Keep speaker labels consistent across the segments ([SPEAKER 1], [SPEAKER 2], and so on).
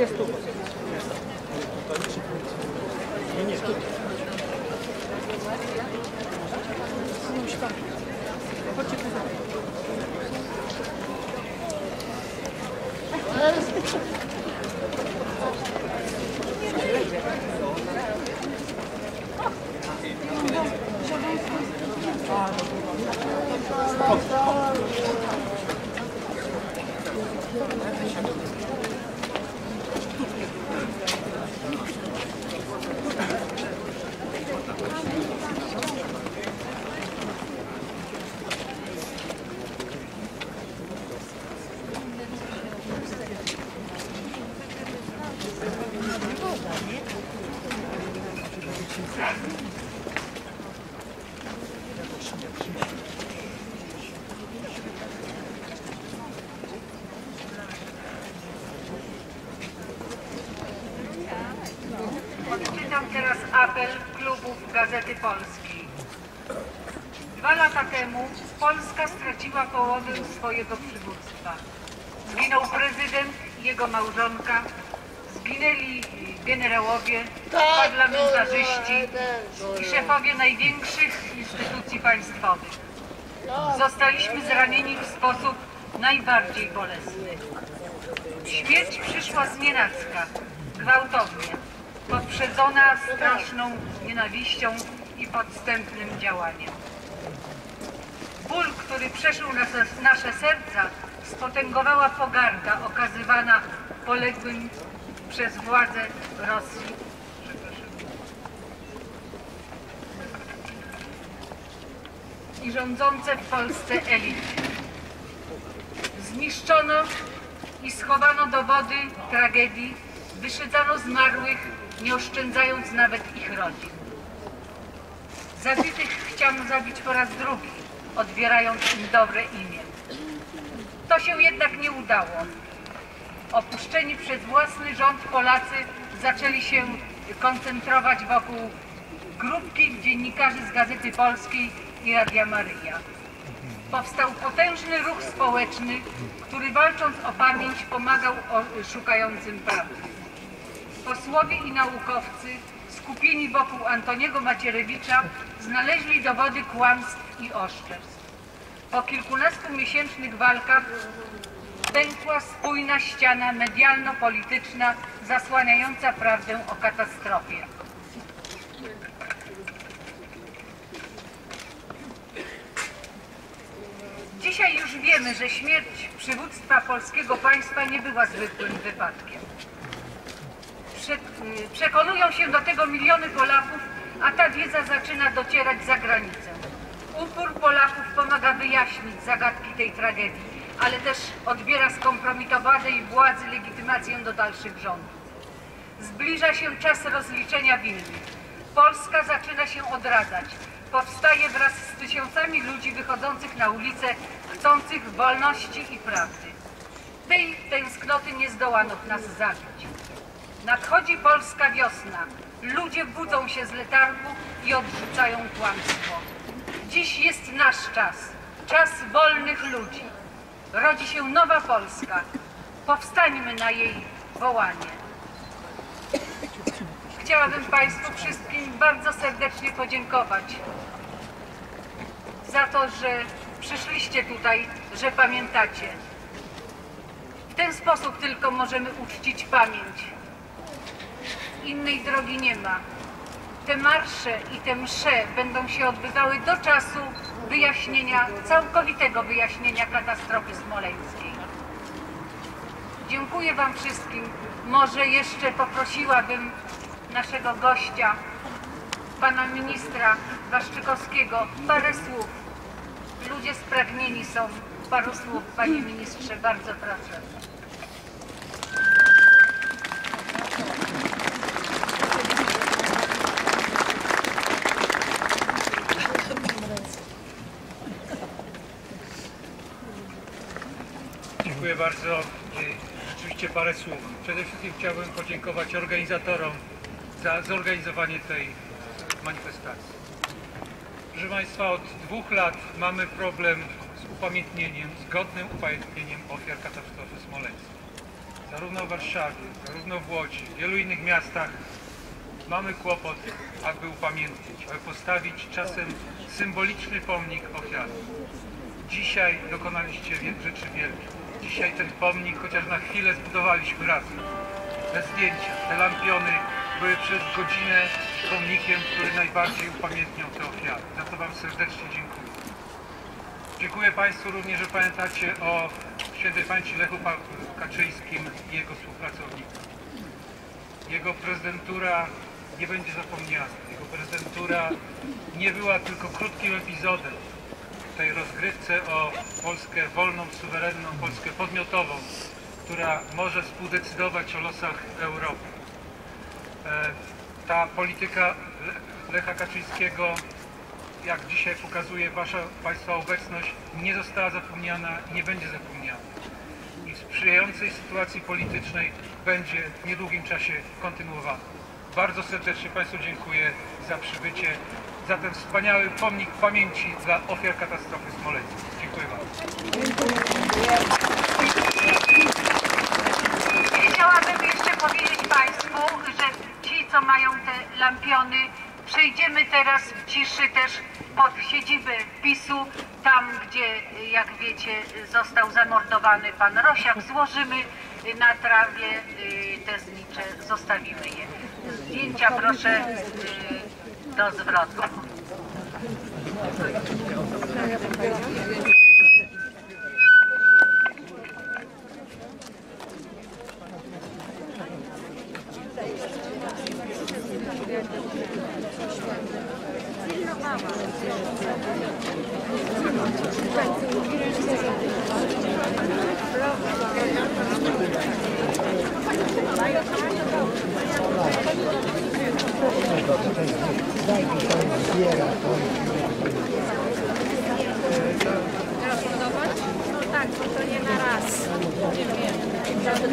[SPEAKER 1] Две штуки. Не, не, штуки. Ну, что? Хочет назад.
[SPEAKER 2] Odczytam teraz apel klubów Gazety Polskiej. Dwa lata temu Polska straciła połowę swojego przywództwa. Zginął prezydent jego małżonka, zginęli generałowie, parlamentarzyści i szefowie największych instytucji państwowych. Zostaliśmy zranieni w sposób najbardziej bolesny. Śmierć przyszła z nienacka, gwałtownie, poprzedzona straszną nienawiścią i podstępnym działaniem. Ból, który przeszył nasze serca, spotęgowała pogarda okazywana poległym przez władze Rosji. I rządzące w Polsce elity. Zniszczono i schowano dowody tragedii, wyszydzano zmarłych, nie oszczędzając nawet ich rodzin. Zabitych chciano zabić po raz drugi, odbierając im dobre imię. To się jednak nie udało. Opuszczeni przez własny rząd Polacy zaczęli się koncentrować wokół grupki dziennikarzy z Gazety Polskiej i Radia Maryja. Powstał potężny ruch społeczny, który walcząc o pamięć pomagał szukającym prawdy. Posłowie i naukowcy skupieni wokół Antoniego Macierewicza znaleźli dowody kłamstw i oszczerstw. Po kilkunastu miesięcznych walkach pękła spójna ściana medialno-polityczna zasłaniająca prawdę o katastrofie. Dzisiaj już wiemy, że śmierć przywództwa polskiego państwa nie była zwykłym wypadkiem. Y, przekonują się do tego miliony Polaków, a ta wiedza zaczyna docierać za granicę. Upór Polaków pomaga wyjaśnić zagadki tej tragedii, ale też odbiera skompromitowanej władzy legitymację do dalszych rządów. Zbliża się czas rozliczenia winnych. Polska zaczyna się odradzać. Powstaje wraz z tysiącami ludzi wychodzących na ulicę, chcących wolności i prawdy. Tej tęsknoty nie zdołano nas zabić. Nadchodzi polska wiosna. Ludzie budzą się z letargu i odrzucają kłamstwo. Dziś jest nasz czas. Czas wolnych ludzi. Rodzi się nowa Polska. Powstańmy na jej wołanie. Chciałabym Państwu wszystkim bardzo serdecznie podziękować za to, że przyszliście tutaj, że pamiętacie. W ten sposób tylko możemy uczcić pamięć. Innej drogi nie ma. Te marsze i te msze będą się odbywały do czasu wyjaśnienia, całkowitego wyjaśnienia katastrofy smoleńskiej. Dziękuję Wam wszystkim. Może jeszcze poprosiłabym naszego gościa, pana ministra Waszczykowskiego. Parę słów. Ludzie spragnieni są paru słów, panie ministrze, bardzo proszę.
[SPEAKER 1] Dziękuję bardzo. Rzeczywiście parę słów. Przede wszystkim chciałbym podziękować organizatorom za zorganizowanie tej manifestacji. Proszę Państwa, od dwóch lat mamy problem z upamiętnieniem, z godnym upamiętnieniem ofiar katastrofy smoleńskiej. Zarówno w Warszawie, zarówno w Łodzi, w wielu innych miastach mamy kłopot, aby upamiętnić, aby postawić czasem symboliczny pomnik ofiarom. Dzisiaj dokonaliście rzeczy wielkich. Dzisiaj ten pomnik chociaż na chwilę zbudowaliśmy razem. Te zdjęcia, te lampiony były przez godzinę pomnikiem, który najbardziej upamiętniał te ofiary. Za to Wam serdecznie dziękuję. Dziękuję Państwu również, że pamiętacie o świętej pamięci Lechu Kaczyńskim i jego współpracowników. Jego prezydentura nie będzie zapomniana. Jego prezydentura nie była tylko krótkim epizodem tej rozgrywce o Polskę wolną, suwerenną, Polskę podmiotową, która może współdecydować o losach Europy. E, Ta polityka Le- Lecha Kaczyńskiego, jak dzisiaj pokazuje Wasza Państwa obecność, nie została zapomniana, nie będzie zapomniana i w sprzyjającej sytuacji politycznej będzie w niedługim czasie kontynuowana. Bardzo serdecznie Państwu dziękuję za przybycie, za ten wspaniały pomnik pamięci dla ofiar katastrofy smoleńskiej. Dziękuję bardzo.
[SPEAKER 2] Chciałabym jeszcze powiedzieć Państwu, że ci, co mają te lampiony, przejdziemy teraz w ciszy też pod siedzibę PiSu, tam gdzie, jak wiecie, został zamordowany pan Rosiak. Złożymy na trawie y, te znicze, zostawimy je. Zdjęcia proszę y, do zwrotu.
[SPEAKER 3] No tak, to nie na raz. Idziemy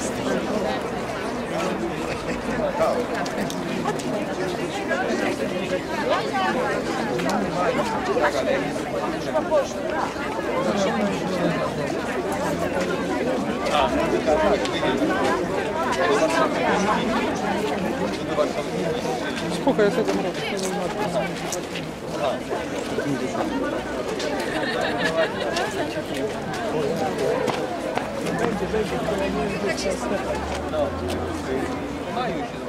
[SPEAKER 3] z tym. Сколько я с этим раз? Мающий